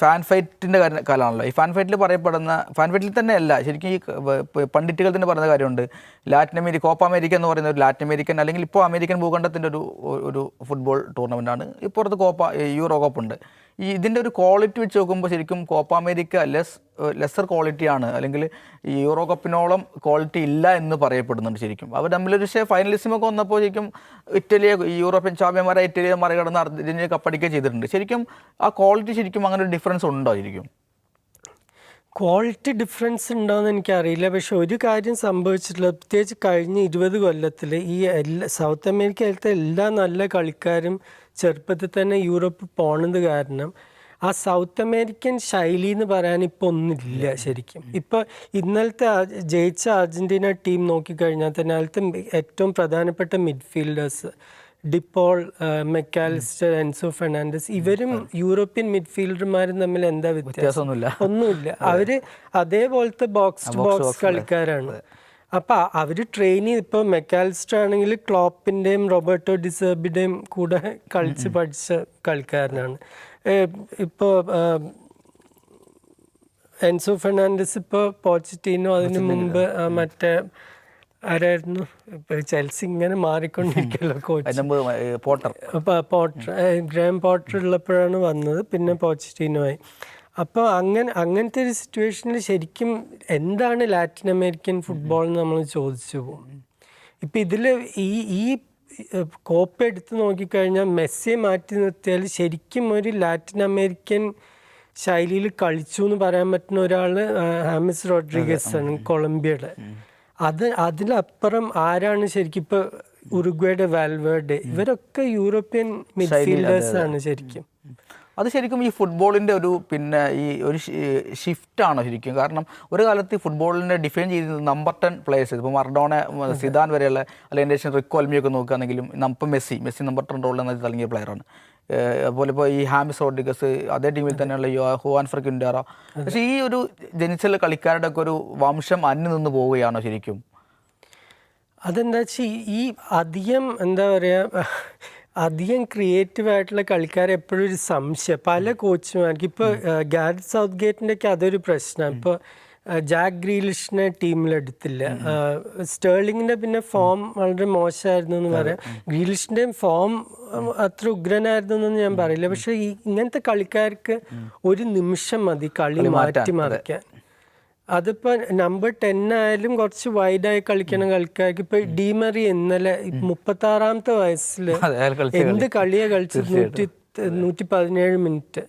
Fan ഫൈറ്റിന്റെ കാലമാണല്ലോ. ഈ fan ഫൈറ്റിൽ പറയപ്പെടുന്ന fan ഫൈറ്റിൽ തന്നെ അല്ല ശരിക്കും ഈ പണ്ഡിറ്റുകൾ തന്നെ പറയുന്ന കാര്യമുണ്ട്. ലാറ്റിൻ അമേരിക്ക കോപ്പ അമേരിക്ക എന്ന് പറയുന്ന ഒരു ലാറ്റിൻ അമേരിക്കൻ അല്ലെങ്കിൽ ഇപ്പോൾ അമേരിക്കൻ ഭൂഖണ്ഡത്തിന്റെ ഒരു ഒരു ഫുട്ബോൾ ടൂർണമെന്റാണ് ഇപ്പുറത്ത് കോപ്പ യൂറോ കപ്പ് ഉണ്ട്. ഈ ഇതിന്റെ ഒരു ക്വാളിറ്റി വെച്ച് നോക്കുമ്പോൾ ശരിക്കും കോപ്പ അമേരിക്ക ലെസ് ലെസർ ക്വാളിറ്റിയാണ് അല്ലെങ്കിൽ യൂറോ കപ്പിനോളം ക്വാളിറ്റി ഇല്ല എന്ന് പറയപ്പെടുന്നുണ്ട് ശരിക്കും. അവർ തമ്മിലൊരു പക്ഷേ ഫൈനലിസ്മൊക്കെ വന്നപ്പോൾ ശരിക്കും ഇറ്റലിയെ യൂറോപ്യൻ ചാമ്പ്യന്മാരെ ഇറ്റലിയെ മറികടന്ന് അർജന്റീന കപ്പടിക്കുകയും ചെയ്തിട്ടുണ്ട്. ശരിക്കും ആ ക്വാളിറ്റി ശരിക്കും അങ്ങനെ ഒരു ഡിഫറൻസ് ഉണ്ടോ ശരിക്കും? ക്വാളിറ്റി ഡിഫറൻസ് ഉണ്ടോയെന്ന് എനിക്കറിയില്ല. പക്ഷെ ഒരു കാര്യം സംഭവിച്ചിട്ടുള്ള പ്രത്യേകിച്ച് കഴിഞ്ഞ ഇരുപത് കൊല്ലത്തിൽ ഈ എല്ലാ സൗത്ത് അമേരിക്കയിലത്തെ എല്ലാ നല്ല കളിക്കാരും ചെറുപ്പത്തിൽ തന്നെ യൂറോപ്പ് പോണത് കാരണം ആ സൗത്ത് അമേരിക്കൻ ശൈലി എന്ന് പറയാൻ ഇപ്പോൾ ഒന്നുമില്ല ശരിക്കും. ഇപ്പോൾ ഇന്നലത്തെ ജയിച്ച അർജന്റീന ടീം നോക്കിക്കഴിഞ്ഞാൽ തന്നെ അതിലത്തെ ഏറ്റവും പ്രധാനപ്പെട്ട midfielders De Paul MacAllister Enzo Fernandez ഇവരും യൂറോപ്യൻ മിഡ്ഫീൽഡർമാരും തമ്മിൽ എന്താ വ്യത്യാസം? ഒന്നുമില്ല. അവർ അതേപോലത്തെ ബോക്സ് ടു ബോക്സ് കളിക്കാരാണ്. അപ്പൊ അവർ ട്രെയിൻ ചെയ്ത് ഇപ്പൊ മെക്കാലിസ്റ്റർ ആണെങ്കിൽ ക്ലോപ്പിന്റെയും റോബർട്ടോ ഡിസേബിന്റെയും കൂടെ കളിച്ച് പഠിച്ച കളിക്കാരനാണ്. ഇപ്പോൾ എൻസോ ഫെർണാണ്ടസ് ഇപ്പൊ പോച്ചിറ്റീനോ അതിനു മുമ്പ് മറ്റേ ആരായിരുന്നു? ചെൽസി ഇങ്ങനെ മാറിക്കൊണ്ടിരിക്കല്ലോ കോച്ച് അപ്പോൾ പോട്ടർ ഗ്രാം പോട്ടർ ഉള്ളപ്പോഴാണ് വന്നത്. പിന്നെ പോച്ചിറ്റീനോ ആയി. അപ്പോൾ അങ്ങനെ അങ്ങനത്തെ ഒരു സിറ്റുവേഷനിൽ ശരിക്കും എന്താണ് ലാറ്റിൻ അമേരിക്കൻ ഫുട്ബോൾ എന്ന് നമ്മൾ ചോദിച്ചു പോകും. ഇപ്പം ഇതിൽ ഈ ഈ കോപ്പ എടുത്ത് നോക്കിക്കഴിഞ്ഞാൽ മെസ്സിയെ മാറ്റി നിർത്തിയാൽ ശരിക്കും ഒരു ലാറ്റിൻ അമേരിക്കൻ ശൈലിയിൽ കളിച്ചു എന്ന് പറയാൻ പറ്റുന്ന ഒരാൾ ഹാമിസ് റോഡ്രിഗസ് ആണ് കൊളംബിയയുടെ. അത് അതിലപ്പുറം ആരാണ് ശരിക്കും ഇപ്പോൾ ഉറുഗ്വയുടെ വാൽവേർഡ് ഇവരൊക്കെ യൂറോപ്യൻ മിഡ്ഫീൽഡേഴ്സ് ആണ് ശരിക്കും. അത് ശരിക്കും ഈ ഫുട്ബോളിന്റെ ഒരു പിന്നെ ഈ ഒരു ഷിഫ്റ്റാണ് ശരിക്കും? കാരണം ഒരു കാലത്ത് ഈ ഫുട്ബോളിനെ ഡിഫൈൻ ചെയ്തിരുന്നത് നമ്പർ ടെൻ പ്ലേയേഴ്സ് ഇപ്പോൾ മർഡോണ സിദാൻ വരെയുള്ള അല്ലെങ്കിൽ എന്റെ റിക്കോ അൽമിയൊക്കെ നോക്കുകയാണെങ്കിലും ഇപ്പം മെസ്സി മെസ്സി നമ്പർ ടെൻ റോളിൽ നിന്ന് തുടങ്ങിയ പ്ലെയറാണ് അതുപോലെ ഇപ്പോൾ ഈ ഹാമിസ് റോഡ്രിഗസ് അതേ ടീമിൽ തന്നെയുള്ള യോ ഹുവാൻ ഫ്രക്കിൻഡാറ പക്ഷേ ഈ ഒരു ജനിച്ചുള്ള കളിക്കാരുടെ ഒക്കെ ഒരു വംശം അന്യം നിന്ന് പോവുകയാണോ ശരിക്കും? അതെന്താ വെച്ചാൽ ഈ അധികം എന്താ പറയുക അധികം ക്രിയേറ്റീവ് ആയിട്ടുള്ള കളിക്കാരെ എപ്പോഴും ഒരു സംശയം. പല കോച്ചുമാർക്ക് ഇപ്പോൾ ഗാരറ്റ് സൗത്ത് ഗേറ്റിന്റെ ഒക്കെ അതൊരു പ്രശ്നമാണ് ഇപ്പോൾ ജാക്ക് ഗ്രീലിഷിനെ ടീമിലെടുത്തില്ല സ്റ്റേർലിങ്ങിന്റെ പിന്നെ ഫോം വളരെ മോശമായിരുന്നു എന്ന് പറയാം. ഗ്രീലിഷിന്റെയും ഫോം അത്ര ഉഗ്രനായിരുന്നു എന്നൊന്നും ഞാൻ പറയില്ല. പക്ഷേ ഈ ഇങ്ങനത്തെ കളിക്കാർക്ക് ഒരു നിമിഷം മതി കളി മാറ്റി മറിക്കാൻ. അതിപ്പോ നമ്പർ ടെൻ ആയാലും കുറച്ച് വൈഡായി കളിക്കണ കളിക്കാർക്ക് ഇപ്പൊ ഡിമറി ഇന്നലെ മുപ്പത്തി ആറാമത്തെ വയസ്സിൽ എന്ത് കളിയാ കളിച്ചത്? നൂറ്റി നൂറ്റി പതിനേഴ് മിനിറ്റ്.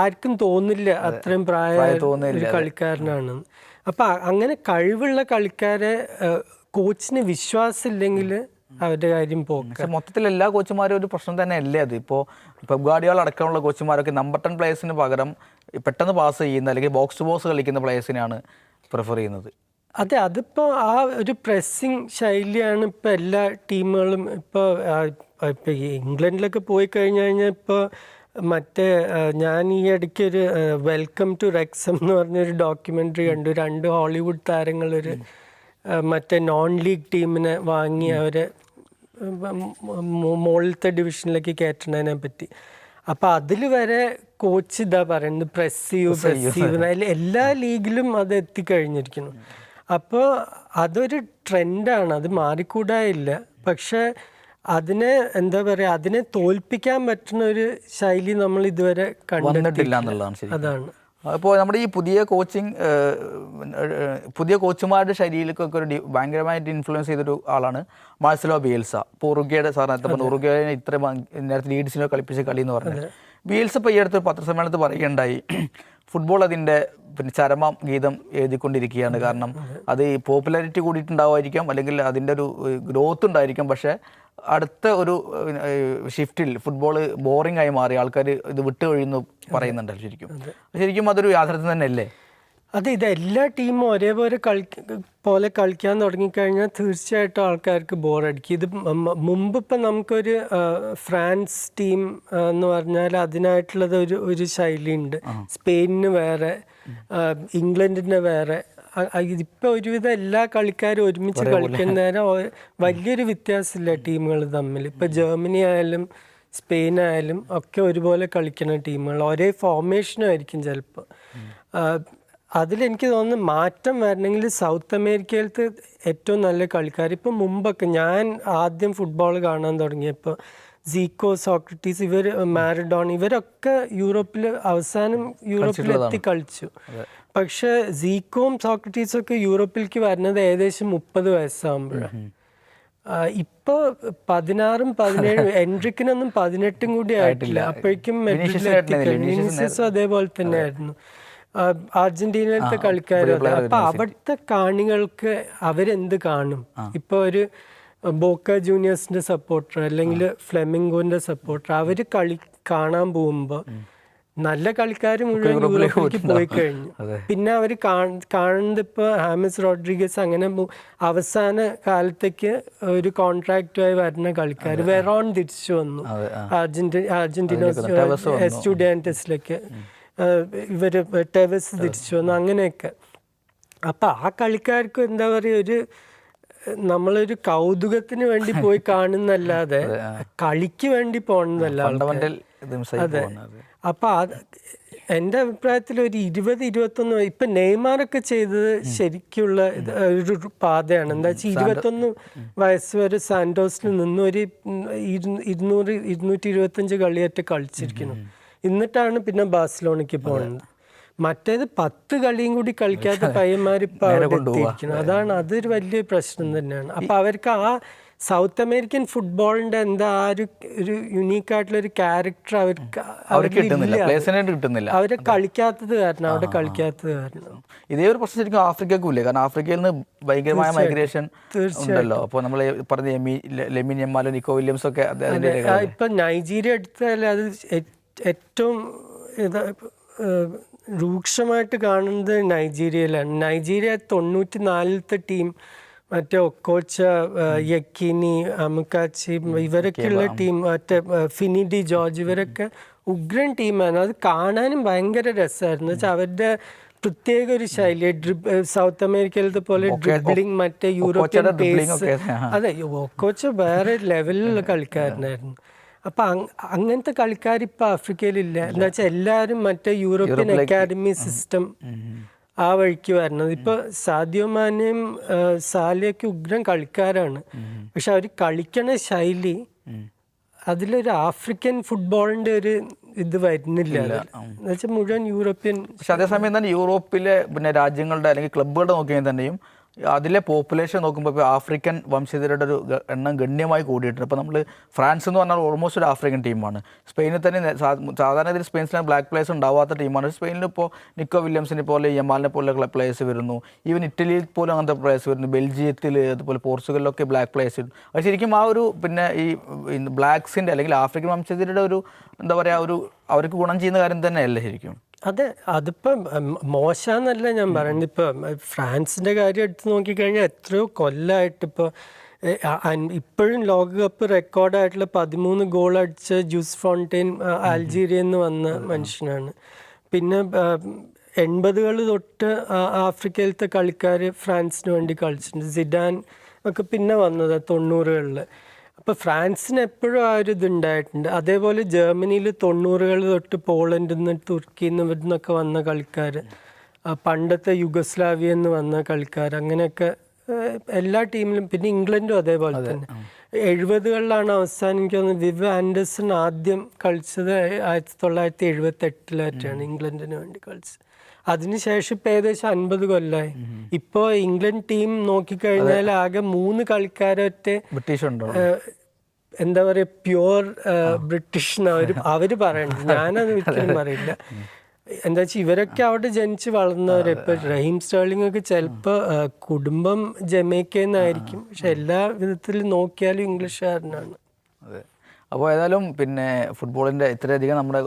ആർക്കും തോന്നില്ല അത്രയും പ്രായ കളിക്കാരനാണ്. അപ്പൊ അങ്ങനെ കഴിവുള്ള കളിക്കാരെ കോച്ചിന് വിശ്വാസം ഇല്ലെങ്കിൽ അവരുടെ കാര്യം പോകും മൊത്തത്തിൽ എല്ലാ കോച്ചുമാരും ഒരു പ്രശ്നം തന്നെ അല്ലേ അത്? ഇപ്പോൾ പെപ് ഗാർഡിയോൾ അടക്കമുള്ള കോച്ചുമാരൊക്കെ നമ്പർ ടെൻ പ്ലേയേഴ്സിന് പകരം പെട്ടെന്ന് പാസ് ചെയ്യുന്ന അല്ലെങ്കിൽ ബോക്സ് ടു ബോക്സ് കളിക്കുന്ന പ്ലേയേഴ്സിനാണ് പ്രിഫർ ചെയ്യുന്നത്. അതെ അതിപ്പോൾ ആ ഒരു പ്രസ്സിങ് ശൈലിയാണ് ഇപ്പോൾ എല്ലാ ടീമുകളും ഇപ്പോൾ ഇപ്പോൾ ഇംഗ്ലണ്ടിലൊക്കെ പോയി കഴിഞ്ഞു കഴിഞ്ഞാൽ ഇപ്പോൾ മറ്റേ ഞാൻ ഈ ഇടയ്ക്ക് ഒരു വെൽക്കം ടു റെക്സം എന്ന് പറഞ്ഞൊരു ഡോക്യുമെന്ററി കണ്ടു. രണ്ട് ഹോളിവുഡ് ആ, മറ്റേ നോൺ ലീഗ് ടീമിനെ വാങ്ങി അവർ മുകളിലത്തെ ഡിവിഷനിലേക്ക് കയറ്റുന്നതിനെ പറ്റി. അപ്പൊ അതിൽ വരെ കോച്ച് ഇതാ പറയുന്നത് പ്രസ് ചെയ്യൂ പ്രസ് ചെയ്യൂ എല്ലാ ലീഗിലും അത് എത്തിക്കഴിഞ്ഞിരിക്കുന്നു. അപ്പോൾ അതൊരു ട്രെൻഡാണ് അത് മാറിക്കൂടായില്ല. പക്ഷേ അതിനെ എന്താ പറയുക അതിനെ തോൽപ്പിക്കാൻ പറ്റുന്ന ഒരു ശൈലി നമ്മൾ ഇതുവരെ കണ്ടിട്ടില്ല എന്നുള്ളതാണ് അതാണ്. അപ്പോൾ നമ്മുടെ ഈ പുതിയ കോച്ചിങ് പുതിയ കോച്ചുമാരുടെ ശൈലിയിലേക്കൊക്കെ ഒരു ഭയങ്കരമായിട്ട് ഇൻഫ്ലുവൻസ് ചെയ്തൊരു ആളാണ് മാർസലോ ബിയൽസ. ഇപ്പോൾ ഉറുഗയുടെ സാർ നേരത്തെ പറഞ്ഞു ഇത്ര നേരത്തെ ലീഡ്സിനെ കളിപ്പിച്ച കളി എന്ന് പറഞ്ഞത്. ബിയൽസ ഇപ്പോൾ ഈ അടുത്ത് പത്രസമ്മേളനത്തിൽ പറയുകയുണ്ടായി ഫുട്ബോൾ അതിന്റെ പിന്നെ ചരമം ഗീതം എഴുതിക്കൊണ്ടിരിക്കുകയാണ് കാരണം അത്. ഈ പോപ്പുലാരിറ്റി കൂടിയിട്ടുണ്ടാവുമായിരിക്കാം അല്ലെങ്കിൽ അതിന്റെ ഒരു ഗ്രോത്ത് ഉണ്ടായിരിക്കും. പക്ഷേ അടുത്ത ഒരു ഷിഫ്റ്റിൽ ഫുട്ബോൾ ബോറിംഗ് ആയി മാറി ആൾക്കാർ ഇത് വിട്ടു കഴിയുന്നു പറയുന്നുണ്ടല്ലോ ശരിക്കും. ശരിക്കും അതൊരു യാഥാർത്ഥ്യം തന്നെയല്ലേ? അതെ ഇത് എല്ലാ ടീമും ഒരേപോലെ കളി പോലെ കളിക്കാൻ തുടങ്ങിക്കഴിഞ്ഞാൽ തീർച്ചയായിട്ടും ആൾക്കാർക്ക് ബോറടിക്കും ഇത് മുമ്പ് ഇപ്പം നമുക്കൊരു ഫ്രാൻസ് ടീം എന്ന് പറഞ്ഞാൽ അതിനായിട്ടുള്ളത് ഒരു ഒരു ശൈലിയുണ്ട്. സ്പെയിനിന് വേറെ ഇംഗ്ലണ്ടിന് വേറെ അ- ഒരുവിധം എല്ലാ കളിക്കാരും ഒരുമിച്ച് കളിക്കുന്ന നേരം വലിയൊരു വ്യത്യാസമില്ല ടീമുകൾ തമ്മിൽ ഇപ്പോൾ ജർമ്മനി ആയാലും സ്പെയിൻ ആയാലും ഒക്കെ ഒരുപോലെ കളിക്കുന്ന ടീമുകൾ ഒരേ ഫോർമേഷനും ആയിരിക്കും ചിലപ്പോൾ അതിലെനിക്ക് തോന്നുന്നു മാറ്റം വരണമെങ്കിൽ സൗത്ത് അമേരിക്കയിലത്തെ ഏറ്റവും നല്ല കളിക്കാർ ഇപ്പം മുമ്പൊക്കെ ഞാൻ ആദ്യം ഫുട്ബോൾ കാണാൻ തുടങ്ങിയപ്പോൾ സീക്കോ സോക്രട്ടീസ് ഇവർ മാരഡോൺ ഇവരൊക്കെ യൂറോപ്പിൽ അവസാനം യൂറോപ്പിൽ എത്തി കളിച്ചു. പക്ഷെ സീക്കോവും സോക്രട്ടീസും ഒക്കെ യൂറോപ്പിലേക്ക് വരുന്നത് ഏകദേശം മുപ്പത് വയസ്സാകുമ്പോഴാണ് ഇപ്പൊ പതിനാറും പതിനേഴും എൻട്രിക്കിനൊന്നും പതിനെട്ടും കൂടി ആയിട്ടില്ല. അപ്പോഴേക്കും അതേപോലെ തന്നെ ആയിരുന്നു അർജന്റീനയിലത്തെ കളിക്കാരും. അപ്പൊ അവിടുത്തെ കാണികൾക്ക് അവരെന്ത് കാണും? ഇപ്പൊ ഒരു ബോക്ക ജൂനിയേഴ്സിന്റെ സപ്പോർട്ടർ അല്ലെങ്കിൽ ഫ്ലെമിംഗോന്റെ സപ്പോർട്ടർ അവർ കളി കാണാൻ പോകുമ്പോ നല്ല കളിക്കാർ മുഴുവൻ യൂറോപ്പിലേക്ക് പോയി കഴിഞ്ഞു. പിന്നെ അവർ കാണുന്നത് ഇപ്പോൾ ഹാമിസ് റോഡ്രിഗസ് അങ്ങനെ അവസാന കാലത്തേക്ക് ഒരു കോൺട്രാക്റ്റുമായി വരുന്ന കളിക്കാർ വെറോൺ തിരിച്ചു വന്നു. അർജന്റീന അർജന്റീന സ്റ്റുഡന്റസിലേക്ക് ഇവർ ടെവസ് തിരിച്ചു വന്നു. അങ്ങനെയൊക്കെ. അപ്പം ആ കളിക്കാർക്ക് എന്താ പറയുക ഒരു നമ്മളൊരു കൗതുകത്തിന് വേണ്ടി പോയി കാണുന്നല്ലാതെ കളിക്ക് വേണ്ടി പോകണമെന്നല്ല ഫണ്ടമെന്റൽ അതെ. അപ്പൊ എന്റെ അഭിപ്രായത്തിൽ ഒരു ഇരുപത് ഇരുപത്തൊന്ന് ഇപ്പൊ നെയ്മാറൊക്കെ ചെയ്തത് ശരിക്കുള്ള ഒരു പാതയാണ്. എന്താ വെച്ചാൽ ഇരുപത്തൊന്ന് വയസ്സ് വരെ സാന്റോസിൽ നിന്ന് ഒരു ഇരു- ഇരുന്നൂറ് ഇരുന്നൂറ്റി ഇരുപത്തഞ്ച് കളിയായിട്ട് കളിച്ചിരിക്കുന്നു. എന്നിട്ടാണ് പിന്നെ ബാഴ്സലോണയ്ക്ക് പോകുന്നത് മറ്റേത് പത്ത് കളിയും കൂടി കളിക്കാത്ത പയ്യന്മാരി ഇപ്പൊ അവിടെ എത്തിയിരിക്കുന്നു. അതാണ് അതൊരു വലിയ പ്രശ്നം തന്നെയാണ്. അപ്പൊ അവർക്ക് ആ സൗത്ത് അമേരിക്കൻ ഫുട്ബോളിന്റെ എന്താ ആ ഒരു ഒരു യുണീക്ക് ആയിട്ടുള്ള ഒരു ക്യാരക്ടർ അവർക്ക് അവർക്ക് കിട്ടുന്നില്ല. അവരെ കളിക്കാത്തത് കാരണം അവിടെ കളിക്കാത്തത് കാരണം. ഇതേ ഒരു പ്രശ്നം ശരിക്കും ആഫ്രിക്കക്കും ഇല്ലേ കാരണം ആഫ്രിക്കയിൽ നിന്ന് ഭയങ്കരമായ മൈഗ്രേഷൻ ഉണ്ടല്ലോ. അപ്പോൾ നമ്മൾ പറഞ്ഞ എമി ലെമിൻ എമ്മാലോ നിക്കോ വില്യംസ് ഒക്കെ ഇപ്പൊ നൈജീരിയ എടുത്താൽ അത് ഏറ്റവും രൂക്ഷമായിട്ട് കാണുന്നത് നൈജീരിയയിലാണ്. നൈജീരിയ തൊണ്ണൂറ്റി നാലിലത്തെ ടീം മറ്റേ ഒക്കോച്ച യക്കിനി അമുക്കാച്ചി ഇവരൊക്കെയുള്ള ടീം മറ്റേ ഫിനിഡി ജോർജ് ഇവരൊക്കെ ഉഗ്രൻ ടീമാണ്. അത് കാണാനും ഭയങ്കര രസമായിരുന്നു. വെച്ചാൽ അവരുടെ പ്രത്യേക ഒരു ശൈലി ഡ്രിബ് സൗത്ത് അമേരിക്കയിലത്തെ പോലെ ഡ്രിബ്ലിംഗ് മറ്റേ യൂറോപ്യൻ പേസ്. അതെ ഒക്കോച്ച വേറെ ലെവലിലുള്ള കളിക്കാരനായിരുന്നു. അപ്പൊ അങ്ങനത്തെ കളിക്കാർ ഇപ്പൊ ആഫ്രിക്കയിലില്ല. എന്താ വെച്ചാൽ എല്ലാവരും മറ്റേ യൂറോപ്യൻ അക്കാഡമി സിസ്റ്റം ആ വഴിക്ക് വരണത്. ഇപ്പൊ സാദിയോ മാനയും സാലിയൊക്കെ ഉഗ്രം കളിക്കാരാണ്. പക്ഷെ അവർ കളിക്കണ ശൈലി അതിലൊരു ആഫ്രിക്കൻ ഫുട്ബോളിന്റെ ഒരു ഇത് വരുന്നില്ല. എന്നുവെച്ചാൽ മുഴുവൻ യൂറോപ്യൻ പക്ഷെ അതേസമയം തന്നെ യൂറോപ്പിലെ പിന്നെ രാജ്യങ്ങളുടെ അല്ലെങ്കിൽ ക്ലബ്ബുകളുടെ നോക്കിയാൽ തന്നെയും അതിലെ പോപ്പുലേഷൻ നോക്കുമ്പോൾ ഇപ്പോൾ ആഫ്രിക്കൻ വംശജരുടെ ഒരു എണ്ണം ഗണ്യമായി കൂടിയിട്ടുണ്ട്. ഇപ്പോൾ നമ്മൾ ഫ്രാൻസ് എന്ന് പറഞ്ഞാൽ ഓൾമോസ്റ്റ് ഒരു ആഫ്രിക്കൻ ടീമാണ് സ്പെയിനിൽ തന്നെ സാധാരണ ഇതിൽ സ്പെയിൻസിലെ ബ്ലാക്ക് പ്ലേയേഴ്സ് ഉണ്ടാവാത്ത ടീമാണ് സ്പെയിനിൽ ഇപ്പോൾ നിക്കോ വില്യംസിനെ പോലെ യമാലിനെ പോലെ പ്ലേയേഴ്സ് വരുന്നു. ഈവൻ ഇറ്റലിയിൽ പോലും അങ്ങനത്തെ പ്ലേയേഴ്സ് വരുന്നു. ബെൽജിയത്തിൽ അതുപോലെ പോർച്ചുഗലിലൊക്കെ ബ്ലാക്ക് പ്ലേയേഴ്സ് വരുന്നു. അത് ശരിക്കും ആ ഒരു പിന്നെ ഈ ബ്ലാക്സിന്റെ അല്ലെങ്കിൽ ആഫ്രിക്കൻ വംശജരുടെ ഒരു എന്താ പറയുക ഒരു അവർക്ക് ഗുണം ചെയ്യുന്ന കാര്യം തന്നെയല്ല ശരിക്കും? അതെ അതിപ്പം മോശമെന്നല്ല ഞാൻ പറയുന്നത് ഇപ്പം ഫ്രാൻസിന്റെ കാര്യം എടുത്ത് നോക്കിക്കഴിഞ്ഞാൽ എത്രയോ കൊല്ലമായിട്ട് ഇപ്പോൾ ഇപ്പോഴും ലോകകപ്പ് റെക്കോർഡായിട്ടുള്ള പതിമൂന്ന് ഗോൾ അടിച്ച ജൂസ് ഫോണ്ടെയിൻ അൽജീരിയയിൽ നിന്ന് വന്ന മനുഷ്യനാണ്. പിന്നെ എൺപതുകൾ തൊട്ട് ആഫ്രിക്കയിലത്തെ കളിക്കാർ ഫ്രാൻസിന് വേണ്ടി കളിച്ചിട്ടുണ്ട്. സിഡാൻ ഒക്കെ പിന്നെ വന്നത് തൊണ്ണൂറുകളിൽ അപ്പോൾ ഫ്രാൻസിന് എപ്പോഴും ആ ഒരു ഇതുണ്ടായിട്ടുണ്ട്. അതേപോലെ ജർമ്മനിയിൽ തൊണ്ണൂറുകൾ തൊട്ട് പോളണ്ടിൽ നിന്ന് തുർക്കിയിൽ നിന്ന് നിന്നൊക്കെ വന്ന കളിക്കാർ പണ്ടത്തെ യുഗസ്ലാവിയ എന്ന് വന്ന കളിക്കാർ അങ്ങനെയൊക്കെ എല്ലാ ടീമിലും പിന്നെ ഇംഗ്ലണ്ടും അതേപോലെ തന്നെ. എഴുപതുകളിലാണ് അവസാനം എനിക്ക് തോന്നുന്നത് വിവ് ആൻഡേഴ്സൺ ആദ്യം കളിച്ചത് ആയിരത്തി തൊള്ളായിരത്തി എഴുപത്തി എട്ടിലായിട്ടാണ് ഇംഗ്ലണ്ടിന് വേണ്ടി കളിച്ചത്. അതിനുശേഷം ഇപ്പം ഏകദേശം അൻപത് കൊല്ലമായി ഇപ്പോൾ ഇംഗ്ലണ്ട് ടീം നോക്കിക്കഴിഞ്ഞാൽ ആകെ മൂന്ന് കളിക്കാരൊറ്റ ബ്രിട്ടീഷ് ഉണ്ടോ എന്താ പറയുക പ്യുവർ ബ്രിട്ടീഷ് അവർ അവർ പറയണ്ട. ഞാനത് ഒരിക്കലും പറയില്ല. എന്താ വെച്ചാൽ ഇവരൊക്കെ അവിടെ ജനിച്ച് വളർന്നവരെ. ഇപ്പൊ റഹീം സ്റ്റേർലിംഗ് ഒക്കെ ചിലപ്പോ കുടുംബം ജമൈക്കന്നായിരിക്കും പക്ഷെ എല്ലാ വിധത്തിലും നോക്കിയാലും ഇംഗ്ലീഷുകാരനാണ്. അപ്പോൾ ഏതായാലും പിന്നെ ഫുട്ബോളിന്റെ ഇത്രയധികം നമ്മുടെ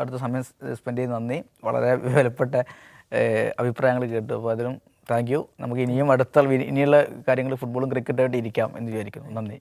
അടുത്ത സമയം സ്പെൻഡ് ചെയ്ത് നന്ദി. വളരെ വിലപ്പെട്ട അഭിപ്രായങ്ങൾ കേട്ടു. അപ്പോൾ അതിലും താങ്ക് യു നമുക്ക് ഇനിയും അടുത്ത ഇനിയുള്ള കാര്യങ്ങൾ ഫുട്ബോളും ക്രിക്കറ്റായിട്ട് ഇരിക്കാം എന്ന് വിചാരിക്കുന്നു. നന്ദി.